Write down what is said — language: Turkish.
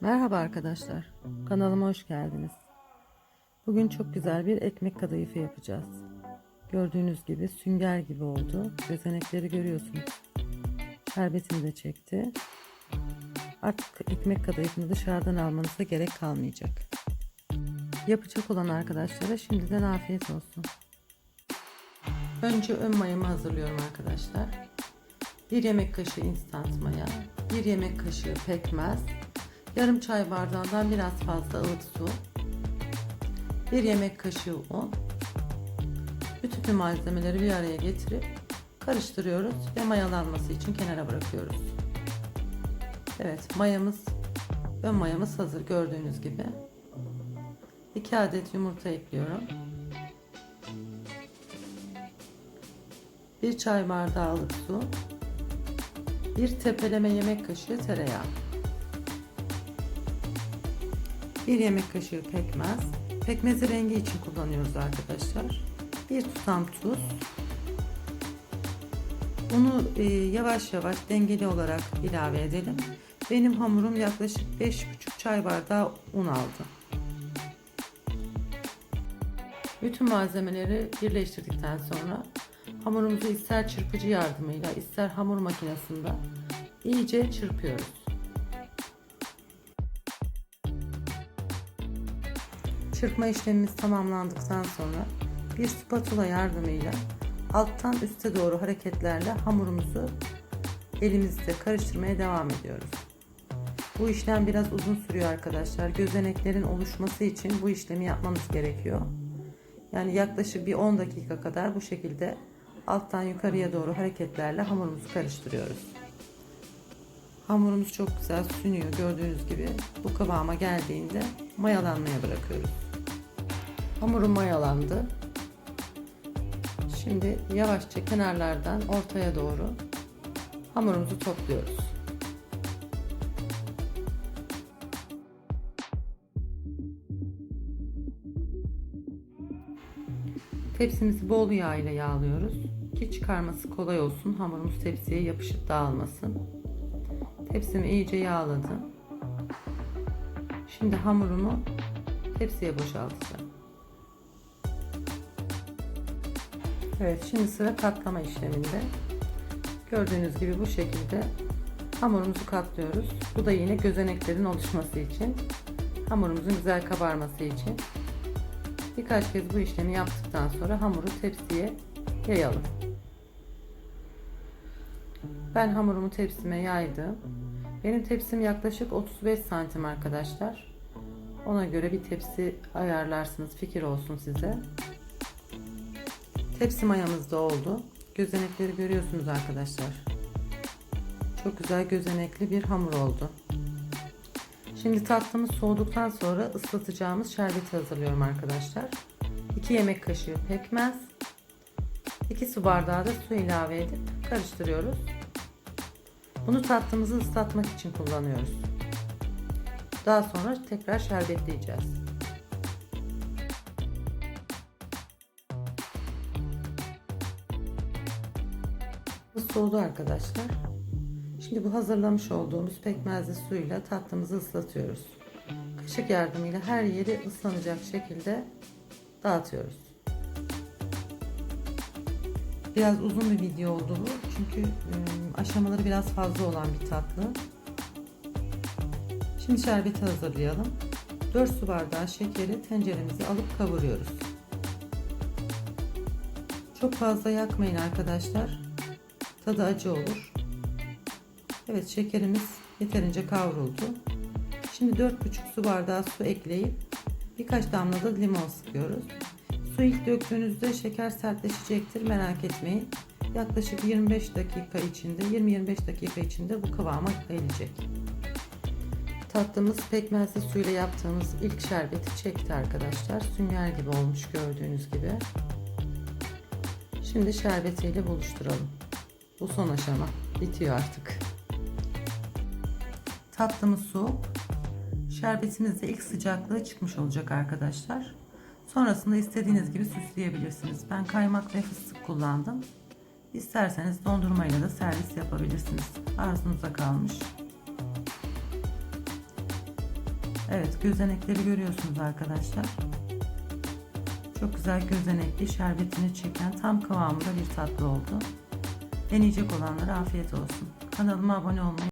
Merhaba arkadaşlar. Kanalıma hoş geldiniz. Bugün çok güzel bir ekmek kadayıfı yapacağız. Gördüğünüz gibi sünger gibi oldu. Gözenekleri görüyorsunuz. Şerbetini de çekti. Artık ekmek kadayıfını dışarıdan almanıza gerek kalmayacak. Yapacak olan arkadaşlara şimdiden afiyet olsun. Önce ön mayamı hazırlıyorum arkadaşlar. 1 yemek kaşığı instant maya, 1 yemek kaşığı pekmez, yarım çay bardağından biraz fazla ılık su, 1 yemek kaşığı un. Bütün malzemeleri bir araya getirip karıştırıyoruz ve mayalanması için kenara bırakıyoruz. Evet, mayamız ön mayamız hazır gördüğünüz gibi. 2 adet yumurta ekliyorum. 1 çay bardağı su, 1 tepeleme yemek kaşığı tereyağı, 1 yemek kaşığı pekmez, pekmezi rengi için kullanıyoruz arkadaşlar, 1 tutam tuz, bunu e, yavaş yavaş dengeli olarak ilave edelim. Benim hamurum yaklaşık 5,5 çay bardağı un aldı. Bütün malzemeleri birleştirdikten sonra hamurumuzu ister çırpıcı yardımıyla ister hamur makinesinde iyice çırpıyoruz. Çırpma işlemimiz tamamlandıktan sonra bir spatula yardımıyla alttan üste doğru hareketlerle hamurumuzu elimizde karıştırmaya devam ediyoruz. Bu işlem biraz uzun sürüyor arkadaşlar. Gözeneklerin oluşması için bu işlemi yapmamız gerekiyor. Yani yaklaşık bir 10 dakika kadar bu şekilde alttan yukarıya doğru hareketlerle hamurumuzu karıştırıyoruz. Hamurumuz çok güzel sünüyor gördüğünüz gibi. Bu kıvama geldiğinde mayalanmaya bırakıyoruz. Hamurum mayalandı. Şimdi yavaşça kenarlardan ortaya doğru hamurumuzu topluyoruz. Tepsimizi bol yağ ile yağlıyoruz ki çıkarması kolay olsun. Hamurumuz tepsiye yapışıp dağılmasın. Tepsimi iyice yağladım. Şimdi hamurumu tepsiye boşaltacağım. Evet şimdi sıra katlama işleminde. Gördüğünüz gibi bu şekilde hamurumuzu katlıyoruz. Bu da yine gözeneklerin oluşması için. Hamurumuzun güzel kabarması için. Birkaç kez bu işlemi yaptıktan sonra hamuru tepsiye yayalım. Ben hamurumu tepsime yaydım. Benim tepsim yaklaşık 35 santim arkadaşlar. Ona göre bir tepsi ayarlarsınız. Fikir olsun size. Tepsi mayamız da oldu. Gözenekleri görüyorsunuz arkadaşlar. Çok güzel gözenekli bir hamur oldu. Şimdi tatlımız soğuduktan sonra ıslatacağımız şerbeti hazırlıyorum arkadaşlar. 2 yemek kaşığı pekmez, 2 su bardağı da su ilave edip karıştırıyoruz. Bunu tatlımızı ıslatmak için kullanıyoruz. Daha sonra tekrar şerbetleyeceğiz. Bu soğudu arkadaşlar. Şimdi bu hazırlamış olduğumuz pekmezli suyla tatlımızı ıslatıyoruz. Kaşık yardımıyla her yeri ıslanacak şekilde dağıtıyoruz. Biraz uzun bir video oldu bu. Çünkü aşamaları biraz fazla olan bir tatlı. Şimdi şerbeti hazırlayalım. 4 su bardağı şekeri tenceremize alıp kavuruyoruz. Çok fazla yakmayın arkadaşlar. Tadı acı olur. Evet şekerimiz yeterince kavruldu. Şimdi 4,5 su bardağı su ekleyip birkaç damla da limon sıkıyoruz. Su ilk döktüğünüzde şeker sertleşecektir merak etmeyin. Yaklaşık 25 dakika içinde 20-25 dakika içinde bu kıvama gelecek. Tatlımız pekmezli suyla yaptığımız ilk şerbeti çekti arkadaşlar. Sünger gibi olmuş gördüğünüz gibi. Şimdi şerbetiyle buluşturalım. Bu son aşama. Bitiyor artık. Tatlımız soğuk. Şerbetimiz de ilk sıcaklığı çıkmış olacak arkadaşlar. Sonrasında istediğiniz gibi süsleyebilirsiniz. Ben kaymak ve fıstık kullandım. İsterseniz dondurmayla da servis yapabilirsiniz. Arzunuza kalmış. Evet gözenekleri görüyorsunuz arkadaşlar. Çok güzel gözenekli şerbetini çeken tam kıvamında bir tatlı oldu. Deneyecek olanlara afiyet olsun. Kanalıma abone olmayı